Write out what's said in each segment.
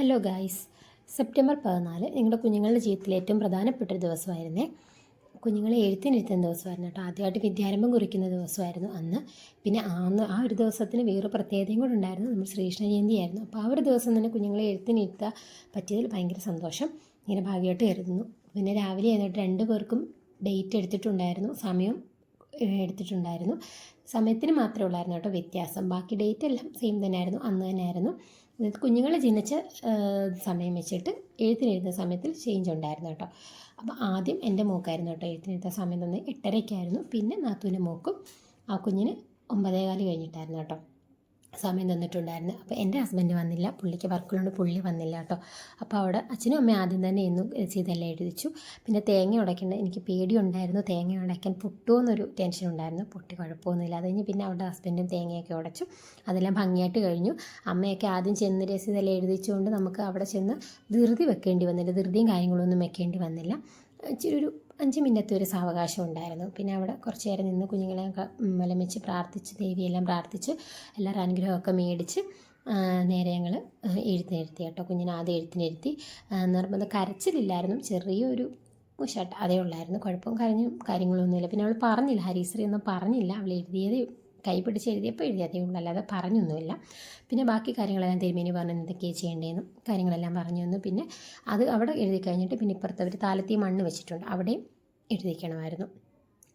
Hello guys. September പതിനാല് നിങ്ങളുടെ കുഞ്ഞുങ്ങളുടെ ജീവിതത്തിലെ ഏറ്റവും പ്രധാനപ്പെട്ട ഒരു ദിവസമായിരുന്നേ. കുഞ്ഞുങ്ങളെ എഴുത്തിനിരുത്തുന്ന ദിവസമായിരുന്നു കേട്ടോ. ആദ്യമായിട്ട് വിദ്യാരംഭം കുറിക്കുന്ന ദിവസമായിരുന്നു അന്ന്. പിന്നെ അന്ന് ആ ഒരു ദിവസത്തിന് വേറെ പ്രത്യേകതയും കൂടെ ഉണ്ടായിരുന്നു. നമ്മൾ ശ്രീകൃഷ്ണ ജയന്തി ആയിരുന്നു അപ്പോൾ ആ ഒരു ദിവസം തന്നെ കുഞ്ഞുങ്ങളെ എഴുത്തിനിരുത്താൻ പറ്റിയതിൽ ഭയങ്കര സന്തോഷം. ഇങ്ങനെ ഭാഗ്യമായിട്ട് കരുതുന്നു. പിന്നെ രാവിലെ ആയിട്ട് രണ്ട് പേർക്കും ഡേറ്റ് എടുത്തിട്ടുണ്ടായിരുന്നു. സമയം എടുത്തിട്ടുണ്ടായിരുന്നു. സമയത്തിന് മാത്രമേ ഉള്ളായിരുന്നു കേട്ടോ വ്യത്യാസം. ബാക്കി ഡേറ്റ് എല്ലാം സെയിം തന്നെയായിരുന്നു. അന്ന് തന്നെയായിരുന്നു. കുഞ്ഞുങ്ങൾ ജനിച്ച സമയം വെച്ചിട്ട് എഴുത്തിനെഴുതുന്ന സമയത്തിൽ ചേഞ്ച് ഉണ്ടായിരുന്നു കേട്ടോ. അപ്പോൾ ആദ്യം എന്റെ മോക്കായിരുന്നു കേട്ടോ എഴുത്തിനെഴുത്ത സമയം തന്നെ എട്ടരയ്ക്കായിരുന്നു. പിന്നെ നാത്തൂന്റെ മോക്കും ആ കുഞ്ഞിന് ഒമ്പതേകാൽ കഴിഞ്ഞിട്ടായിരുന്നു കേട്ടോ. സമയം തന്നിട്ടുണ്ടായിരുന്നു. അപ്പോൾ എന്റെ ഹസ്ബൻഡ് വന്നില്ല. പുള്ളിക്ക് വർക്കുള്ളതുകൊണ്ട് പുള്ളി വന്നില്ല കേട്ടോ. അപ്പോൾ അവിടെ അച്ഛനും അമ്മയും ആദ്യം തന്നെ ഇന്നും ചെയ്തെല്ലാം എഴുതിച്ചു. പിന്നെ തേങ്ങ ഉടയ്ക്കേണ്ട എനിക്ക് പേടിയുണ്ടായിരുന്നു. തേങ്ങ ഉടയ്ക്കാൻ പൊട്ടുമോ എന്നൊരു ടെൻഷൻ ഉണ്ടായിരുന്നു. പൊട്ടി കുഴപ്പമൊന്നുമില്ല. അത് കഴിഞ്ഞ് പിന്നെ അവിടെ ഹസ്ബൻഡും തേങ്ങയൊക്കെ ഉടച്ചു. അതെല്ലാം ഭംഗിയായിട്ട് കഴിഞ്ഞു. അമ്മയൊക്കെ ആദ്യം ചെന്ന് രസീതെല്ലാം എഴുതിച്ചുകൊണ്ട് നമുക്ക് അവിടെ ചെന്ന് ധൃതി വെക്കേണ്ടി വന്നില്ല. ധൃതിയും കാര്യങ്ങളൊന്നും വെക്കേണ്ടി വന്നില്ല. ഇച്ചിരി ഒരു അഞ്ച് മിനിറ്റത്തെ ഒരു സാവകാശം ഉണ്ടായിരുന്നു. പിന്നെ അവിടെ കുറച്ച് നേരം നിന്ന് കുഞ്ഞുങ്ങളെ മലമിച്ച് പ്രാർത്ഥിച്ച് ദേവിയെല്ലാം പ്രാർത്ഥിച്ച് എല്ലാവരും അനുഗ്രഹമൊക്കെ മേടിച്ച് നേരെ ഞങ്ങൾ എഴുത്തിനിരുത്തി കേട്ടോ. കുഞ്ഞിനെ ആദ്യം എഴുത്തിനിരുത്തി നിർബന്ധം കരച്ചിലില്ലായിരുന്നു. ചെറിയൊരു ഷർട്ട് അതേ ഉള്ളായിരുന്നു. കുഴപ്പം കരഞ്ഞും കാര്യങ്ങളൊന്നുമില്ല. പിന്നെ അവൾ പറഞ്ഞില്ല ഹരീശ്രീ ഒന്നും പറഞ്ഞില്ല. അവൾ എഴുതിയത് കൈ പിടിച്ച് എഴുതിയപ്പോൾ എഴുതിയതേ ഉള്ളൂ. അല്ലാതെ പറഞ്ഞൊന്നുമില്ല. പിന്നെ ബാക്കി കാര്യങ്ങളെല്ലാം തിരുമേനി പറഞ്ഞു എന്തൊക്കെയാണ് ചെയ്യേണ്ടതെന്നും കാര്യങ്ങളെല്ലാം പറഞ്ഞു തന്നു. പിന്നെ അത് അവിടെ എഴുതി കഴിഞ്ഞിട്ട് പിന്നെ ഇപ്പുറത്ത് അവർ താലത്തി മണ്ണ് വെച്ചിട്ടുണ്ട്. അവിടെയും എഴുതിക്കണമായിരുന്നു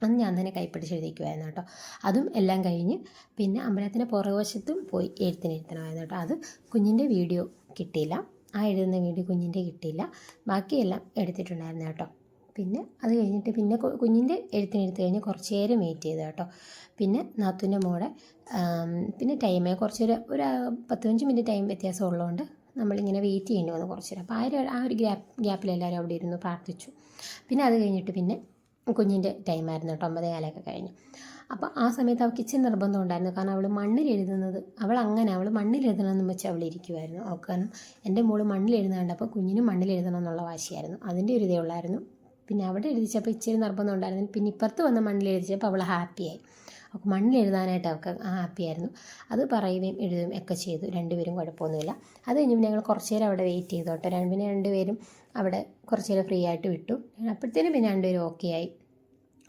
അന്ന് ഞാൻ തന്നെ കൈപ്പിടിച്ച് എഴുതിക്കുമായിരുന്നു കേട്ടോ. അതും എല്ലാം കഴിഞ്ഞ് പിന്നെ അമ്പലത്തിന്റെ പുറകുവശത്തും പോയി എഴുത്തിനെഴുത്തണമായിരുന്നു കേട്ടോ. അത് കുഞ്ഞിന്റെ വീഡിയോ കിട്ടിയില്ല. ആ എഴുതുന്ന വീഡിയോ കുഞ്ഞിന്റെ കിട്ടിയില്ല. ബാക്കിയെല്ലാം എടുത്തിട്ടുണ്ടായിരുന്നു കേട്ടോ. പിന്നെ അത് കഴിഞ്ഞിട്ട് പിന്നെ കുഞ്ഞിന്റെ എഴുത്തിനെടുത്ത് കഴിഞ്ഞ് കുറച്ച് നേരം വെയിറ്റ് ചെയ്തു കേട്ടോ. പിന്നെ നാത്തൂന്റെ മോടെ പിന്നെ ടൈമേ കുറച്ചൊരു ഒരു ആ, പത്ത് പതിനഞ്ച് മിനിറ്റ് ടൈം വ്യത്യാസം ഉള്ളതുകൊണ്ട് നമ്മളിങ്ങനെ വെയിറ്റ് ചെയ്യേണ്ടി വന്നു കുറച്ച് നേരം അപ്പോൾ ആ ഒരു ഗ്യാപ്പ് ഗ്യാപ്പിൽ എല്ലാവരും അവിടെ ഇരുന്ന് പ്രാർത്ഥിച്ചു. പിന്നെ അത് കഴിഞ്ഞിട്ട് പിന്നെ കുഞ്ഞിന്റെ ടൈമായിരുന്നു കേട്ടോ ഒമ്പതേ കാലമൊക്കെ കഴിഞ്ഞു. അപ്പോൾ ആ സമയത്ത് അവൾക്ക് ഇച്ചിരി നിർബന്ധം ഉണ്ടായിരുന്നു. കാരണം അവൾ മണ്ണിൽ എഴുതുന്നത് അവൾ അങ്ങനെ അവൾ മണ്ണിൽ എഴുതണമെന്ന് വെച്ച് അവൾ ഇരിക്കുമായിരുന്നു അവൾക്ക് കാരണം എന്റെ മോൾ മണ്ണിൽ എഴുതാണ്ട് അപ്പോൾ കുഞ്ഞിനും മണ്ണിൽ എഴുതണം എന്നുള്ള വാശിയായിരുന്നു. അതിന്റെ ഒരു ഇതേ ഉള്ളായിരുന്നു. പിന്നെ അവിടെ എഴുതിച്ചപ്പോൾ ഇച്ചിരി നിർബന്ധം ഉണ്ടായിരുന്നു. പിന്നെ ഇപ്പുറത്ത് വന്ന മണ്ണിൽ എഴുതിച്ചപ്പോൾ അവൾ ഹാപ്പിയായി. അപ്പോൾ മണ്ണിൽ എഴുതാനായിട്ട് അവൾക്ക് ഹാപ്പിയായിരുന്നു അത് പറയുകയും എഴുതുകയും ഒക്കെ ചെയ്തു. രണ്ടുപേരും കുഴപ്പമൊന്നുമില്ല. അത് കഴിഞ്ഞ് ഞങ്ങൾ കുറച്ച് നേരം അവിടെ വെയിറ്റ് ചെയ്തു കേട്ടോ. രണ്ട് പിന്നെ രണ്ടുപേരും അവിടെ കുറച്ച് നേരം ഫ്രീ ആയിട്ട് വിട്ടു. അപ്പോഴത്തേനും പിന്നെ രണ്ടുപേരും ഓക്കെ ആയി.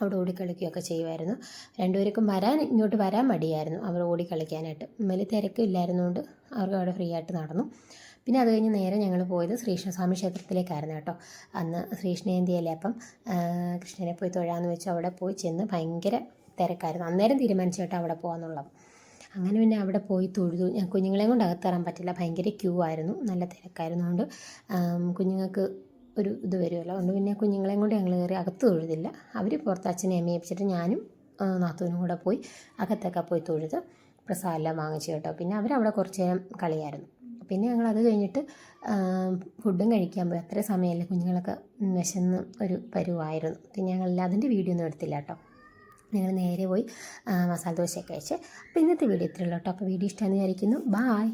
അവിടെ ഓടിക്കളിക്കുകയൊക്കെ ചെയ്യുമായിരുന്നു. രണ്ടുപേർക്കും വരാൻ ഇങ്ങോട്ട് വരാൻ മടിയായിരുന്നു അവർ ഓടിക്കളിക്കാനായിട്ട് വലിയ തിരക്കില്ലായിരുന്നുകൊണ്ട് അവർക്ക് അവിടെ ഫ്രീ ആയിട്ട് നടന്നു. പിന്നെ അത് കഴിഞ്ഞ് നേരെ ഞങ്ങൾ പോയത് ശ്രീകൃഷ്ണസ്വാമി ക്ഷേത്രത്തിലേക്കായിരുന്നു കേട്ടോ. അന്ന് ശ്രീകൃഷ്ണജയന്തിയല്ലേ അപ്പം കൃഷ്ണനെ പോയി തൊഴാന്ന് വെച്ച് അവിടെ പോയി ചെന്ന് ഭയങ്കര തിരക്കായിരുന്നു. അന്നേരം തീരുമാനിച്ചു കേട്ടോ അവിടെ പോകാന്നുള്ളത് അങ്ങനെ പിന്നെ അവിടെ പോയി തൊഴുതു. ഞാൻ കുഞ്ഞുങ്ങളെയും കൊണ്ട് അകത്തേറാൻ പറ്റില്ല. ഭയങ്കര ക്യൂ ആയിരുന്നു. നല്ല തിരക്കായിരുന്നു അതുകൊണ്ട് കുഞ്ഞുങ്ങൾക്ക് ഒരു ഇത് വരുമല്ലോ. അതുകൊണ്ട് പിന്നെ കുഞ്ഞുങ്ങളെയും കൊണ്ട് ഞങ്ങൾ കയറി അകത്ത് തൊഴുതില്ല. അവർ പുറത്ത് അച്ഛനെ അമ്മയെ ഏൽപ്പിച്ചിട്ട് ഞാനും നാത്തൂനും കൂടെ പോയി അകത്തൊക്കെ പോയി തൊഴുത് പ്രസാദമെല്ലാം വാങ്ങിച്ചു കേട്ടോ. പിന്നെ അവരവിടെ കുറച്ച് നേരം കളിയായിരുന്നു. പിന്നെ ഞങ്ങൾ അത് കഴിഞ്ഞിട്ട് ഫുഡും കഴിക്കാൻ പോയി. അത്രയും സമയമല്ലേ കുഞ്ഞുങ്ങളൊക്കെ വിശന്ന് ഒരു പരുവായിരുന്നു. പിന്നെ ഞങ്ങൾ അതിന്റെ വീഡിയോ ഒന്നും എടുത്തില്ല കേട്ടോ. ഞങ്ങൾ നേരെ പോയി മസാല ദോശയൊക്കെ കഴിച്ച്. അപ്പോൾ ഇന്നത്തെ വീഡിയോ ഇത്രയുള്ളൂ കേട്ടോ. അപ്പോൾ വീഡിയോ ഇഷ്ടമാണെന്ന് വിചാരിക്കുന്നു. ബായ്